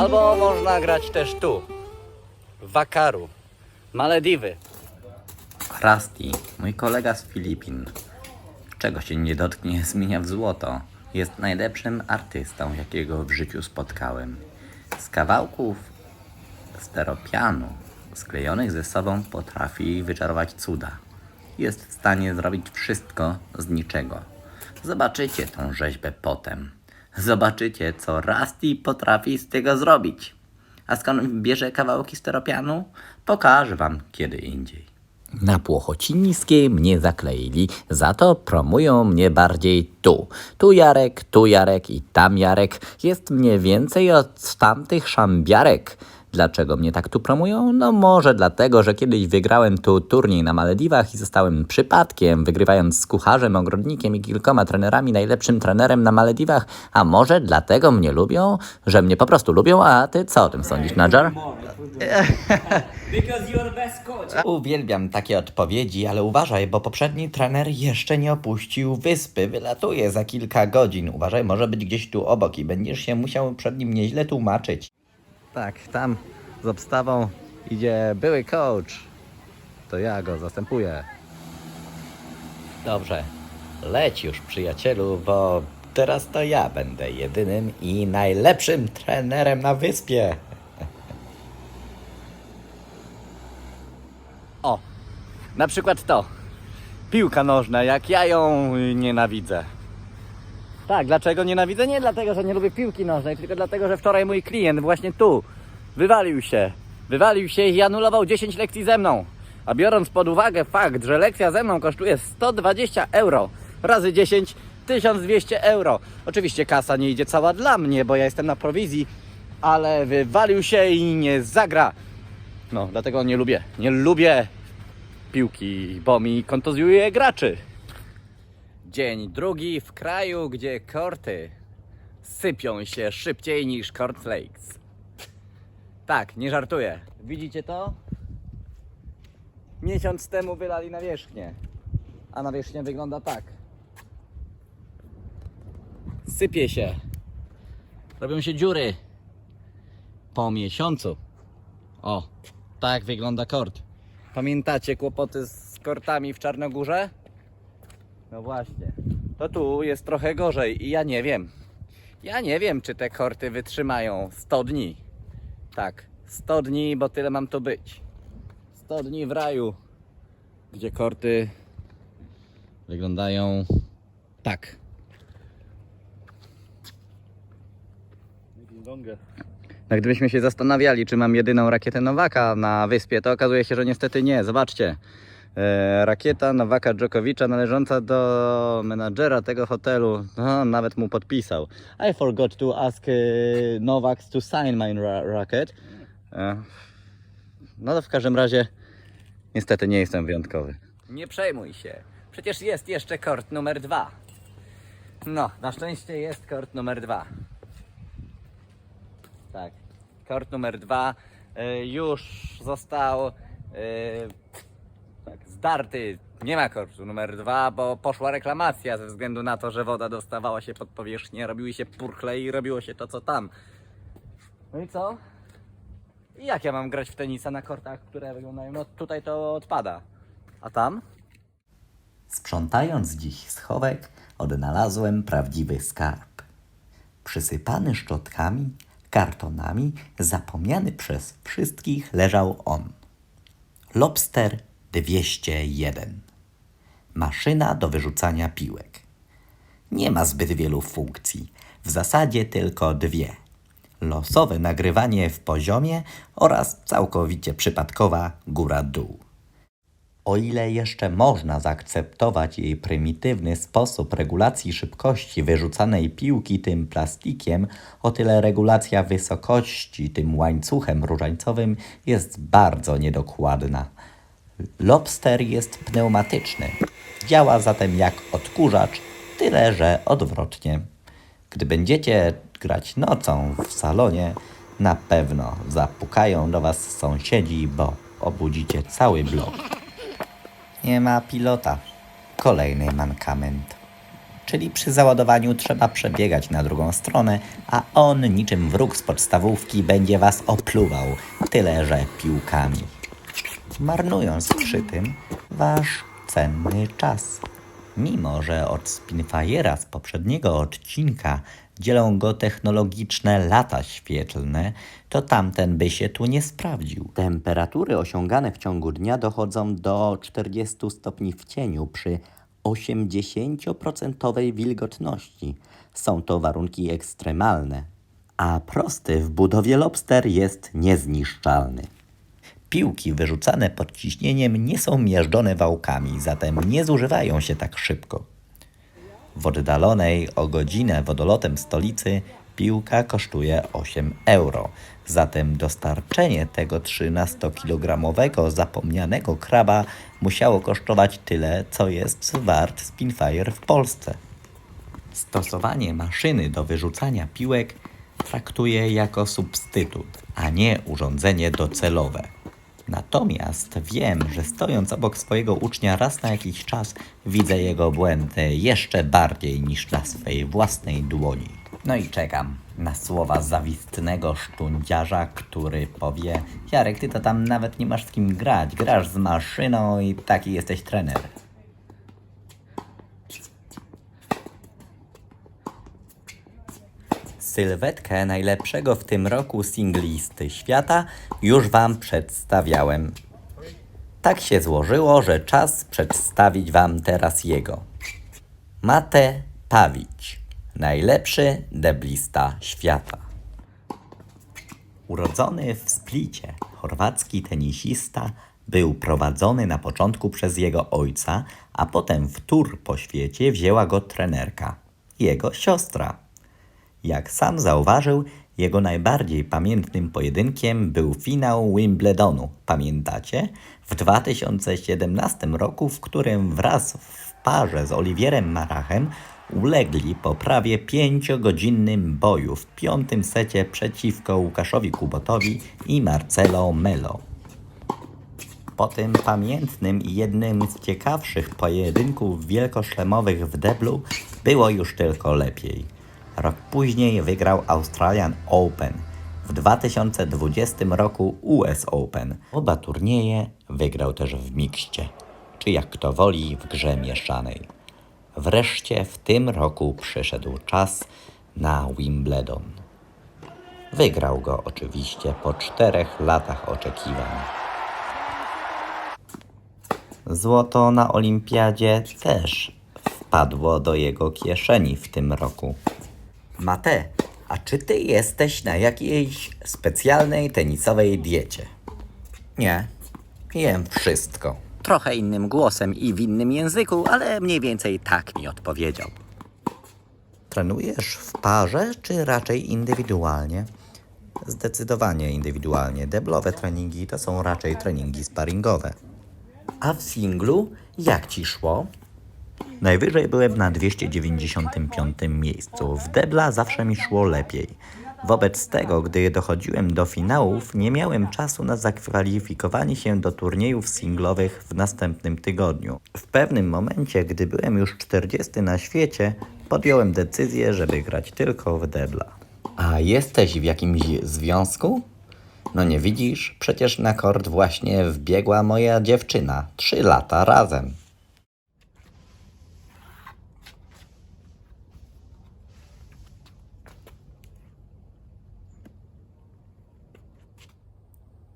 Albo można grać też tu, Wakaru, Malediwy. Rusty, mój kolega z Filipin. Czego się nie dotknie, zmienia w złoto. Jest najlepszym artystą, jakiego w życiu spotkałem. Z kawałków steropianu sklejonych ze sobą potrafi wyczarować cuda. Jest w stanie zrobić wszystko z niczego. Zobaczycie tą rzeźbę potem. Zobaczycie, co Rusty potrafi z tego zrobić. A skąd bierze kawałki steropianu? Pokażę wam kiedy indziej. Na Płochocińskiej mnie zakleili, za to promują mnie bardziej tu. Tu Jarek, tu Jarek i tam Jarek. Jest mnie więcej od tamtych szambiarek. Dlaczego mnie tak tu promują? No może dlatego, że kiedyś wygrałem tu turniej na Malediwach i zostałem przypadkiem, wygrywając z kucharzem, ogrodnikiem i kilkoma trenerami, najlepszym trenerem na Malediwach. A może dlatego mnie lubią, że mnie po prostu lubią, a ty co o tym sądzisz, coach. Uwielbiam takie odpowiedzi, ale uważaj, bo poprzedni trener jeszcze nie opuścił wyspy. Wylatuje za kilka godzin. Uważaj, może być gdzieś tu obok i będziesz się musiał przed nim nieźle tłumaczyć. Tak, tam z obstawą idzie były coach. To ja go zastępuję. Dobrze, leć już przyjacielu, bo teraz to ja będę jedynym i najlepszym trenerem na wyspie. O, na przykład to. Piłka nożna, jak ja ją nienawidzę. Tak, dlaczego nienawidzę? Nie dlatego, że nie lubię piłki nożnej, tylko dlatego, że wczoraj mój klient właśnie tu wywalił się. Wywalił się i anulował 10 lekcji ze mną. A biorąc pod uwagę fakt, że lekcja ze mną kosztuje 120 euro razy 10 1200 euro. Oczywiście kasa nie idzie cała dla mnie, bo ja jestem na prowizji, ale wywalił się i nie zagra. No, dlatego nie lubię. Nie lubię piłki, bo mi kontuzjuje graczy. Dzień drugi w kraju, gdzie korty sypią się szybciej niż cornflakes. Tak, nie żartuję. Widzicie to? Miesiąc temu wylali nawierzchnię. A nawierzchnia wygląda tak. Sypie się. Robią się dziury. Po miesiącu. O, tak wygląda kort. Pamiętacie kłopoty z kortami w Czarnogórze? No właśnie. To tu jest trochę gorzej i ja nie wiem. Ja nie wiem, czy te korty wytrzymają 100 dni. Tak, 100 dni, bo tyle mam tu być. 100 dni w raju, gdzie korty wyglądają tak. No gdybyśmy się zastanawiali, czy mam jedyną rakietę Nowaka na wyspie, to okazuje się, że niestety nie. Zobaczcie. E, rakieta Nowaka Dżokowicza należąca do menadżera tego hotelu. No, nawet mu podpisał. I forgot to ask e, Novak to sign my ra racket. E, no to w każdym razie niestety nie jestem wyjątkowy. Nie przejmuj się. Przecież jest jeszcze kort numer dwa. No, na szczęście jest kort numer dwa. Tak. Kort numer dwa już został zdarty. Nie ma kortu numer dwa, bo poszła reklamacja ze względu na to, że woda dostawała się pod powierzchnię, robiły się purchle i robiło się to, co tam. No i co? I jak ja mam grać w tenisa na kortach, które wyglądają? No tutaj to odpada. A tam? Sprzątając dziś schowek, odnalazłem prawdziwy skarb. Przysypany szczotkami, kartonami, zapomniany przez wszystkich leżał on. Lobster 201. Maszyna do wyrzucania piłek. Nie ma zbyt wielu funkcji, w zasadzie tylko dwie. Losowe nagrywanie w poziomie oraz całkowicie przypadkowa góra-dół. O ile jeszcze można zaakceptować jej prymitywny sposób regulacji szybkości wyrzucanej piłki tym plastikiem, o tyle regulacja wysokości tym łańcuchem różańcowym jest bardzo niedokładna. Lobster jest pneumatyczny. Działa zatem jak odkurzacz, tyle że odwrotnie. Gdy będziecie grać nocą w salonie, na pewno zapukają do Was sąsiedzi, bo obudzicie cały blok. Nie ma pilota. Kolejny mankament. czyli przy załadowaniu trzeba przebiegać na drugą stronę, a on niczym wróg z podstawówki będzie was opluwał, tyle że piłkami. Marnując przy tym wasz cenny czas. Mimo, że od Spinfire'a z poprzedniego odcinka dzielą go technologiczne lata świetlne, to tamten by się tu nie sprawdził. Temperatury osiągane w ciągu dnia dochodzą do 40 stopni w cieniu przy 80% wilgotności. Są to warunki ekstremalne, a prosty w budowie lobster jest niezniszczalny. Piłki wyrzucane pod ciśnieniem nie są miażdżone wałkami, zatem nie zużywają się tak szybko. W oddalonej o godzinę wodolotem stolicy piłka kosztuje 8 euro. Zatem dostarczenie tego 13-kilogramowego zapomnianego kraba musiało kosztować tyle, co jest wart Spinfire w Polsce. Stosowanie maszyny do wyrzucania piłek traktuję jako substytut, a nie urządzenie docelowe. Natomiast wiem, że stojąc obok swojego ucznia raz na jakiś czas widzę jego błędy jeszcze bardziej niż na swej własnej dłoni. No i czekam na słowa zawistnego sztundziarza, który powie Jarek, ty to tam nawet nie masz z kim grać, grasz z maszyną i taki jesteś trener. Sylwetkę najlepszego w tym roku singlisty świata już Wam przedstawiałem. Tak się złożyło, że czas przedstawić Wam teraz jego. Mate Pawić, najlepszy deblista świata. Urodzony w Splicie, chorwacki tenisista był prowadzony na początku przez jego ojca, a potem w tur po świecie wzięła go trenerka, jego siostra. Jak sam zauważył, jego najbardziej pamiętnym pojedynkiem był finał Wimbledonu. Pamiętacie? W 2017 roku, w którym wraz w parze z Oliwierem Marachem ulegli po prawie pięciogodzinnym boju w piątym secie przeciwko Łukaszowi Kubotowi i Marcelo Melo. Po tym pamiętnym i jednym z ciekawszych pojedynków wielkoszlemowych w deblu było już tylko lepiej. Rok później wygrał Australian Open, w 2020 roku US Open. Oba turnieje wygrał też w mikście, czy jak kto woli w grze mieszanej. Wreszcie w tym roku przyszedł czas na Wimbledon. Wygrał go oczywiście po czterech latach oczekiwań. Złoto na olimpiadzie też wpadło do jego kieszeni w tym roku. Mate, a czy ty jesteś na jakiejś specjalnej tenisowej diecie? Nie, jem wszystko. Trochę innym głosem i w innym języku, ale mniej więcej tak mi odpowiedział. Trenujesz w parze, czy raczej indywidualnie? Zdecydowanie indywidualnie. Deblowe treningi to są raczej treningi sparingowe. A w singlu jak ci szło? Najwyżej byłem na 295 miejscu. W debla zawsze mi szło lepiej. Wobec tego, gdy dochodziłem do finałów, nie miałem czasu na zakwalifikowanie się do turniejów singlowych w następnym tygodniu. W pewnym momencie, gdy byłem już 40 na świecie, podjąłem decyzję, żeby grać tylko w debla. A jesteś w jakimś związku? No nie widzisz, przecież na kort właśnie wbiegła moja dziewczyna. Trzy lata razem.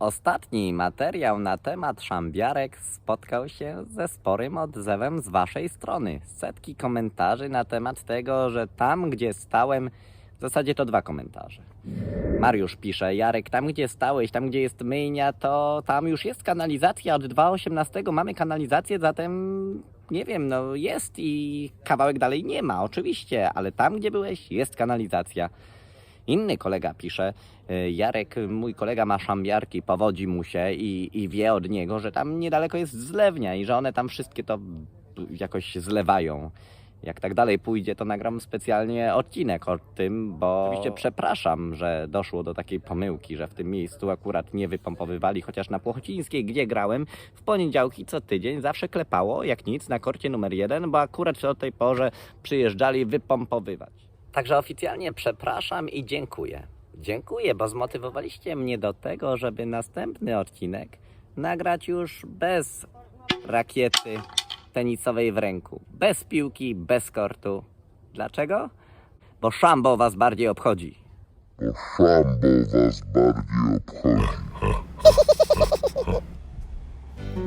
Ostatni materiał na temat szambiarek spotkał się ze sporym odzewem z waszej strony. Setki komentarzy na temat tego, że tam, gdzie stałem, w zasadzie to dwa komentarze. Mariusz pisze, Jarek, tam gdzie stałeś, tam gdzie jest myjnia, to tam już jest kanalizacja. Od 2.18 mamy kanalizację, zatem nie wiem, no jest i kawałek dalej nie ma, oczywiście, ale tam gdzie byłeś, jest kanalizacja. Inny kolega pisze, y, Jarek, mój kolega ma szambiarki, powodzi mu się i, i wie od niego, że tam niedaleko jest zlewnia i że one tam wszystkie to jakoś zlewają. Jak tak dalej pójdzie, to nagram specjalnie odcinek o tym, bo oczywiście przepraszam, że doszło do takiej pomyłki, że w tym miejscu akurat nie wypompowywali, chociaż na Płochocińskiej, gdzie grałem, w poniedziałki co tydzień zawsze klepało, jak nic, na korcie numer jeden, bo akurat o tej porze przyjeżdżali wypompowywać. Także oficjalnie przepraszam i dziękuję. Dziękuję, bo zmotywowaliście mnie do tego, żeby następny odcinek nagrać już bez rakiety tenisowej w ręku. Bez piłki, bez kortu. Dlaczego? Bo szambo was bardziej obchodzi. bo szambo was bardziej obchodzi.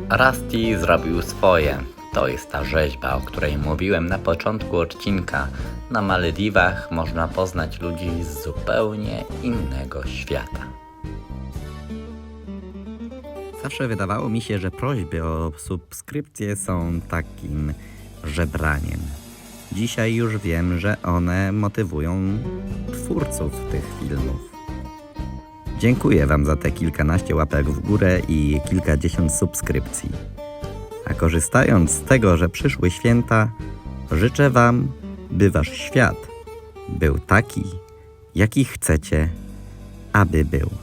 Rusty zrobił swoje. To jest ta rzeźba, o której mówiłem na początku odcinka. Na Malediwach można poznać ludzi z zupełnie innego świata. Zawsze wydawało mi się, że prośby o subskrypcję są takim żebraniem. Dzisiaj już wiem, że one motywują twórców tych filmów. Dziękuję Wam za te kilkanaście łapek w górę i kilkadziesiąt subskrypcji. A korzystając z tego, że przyszły święta, życzę Wam, by Wasz świat był taki, jaki chcecie, aby był.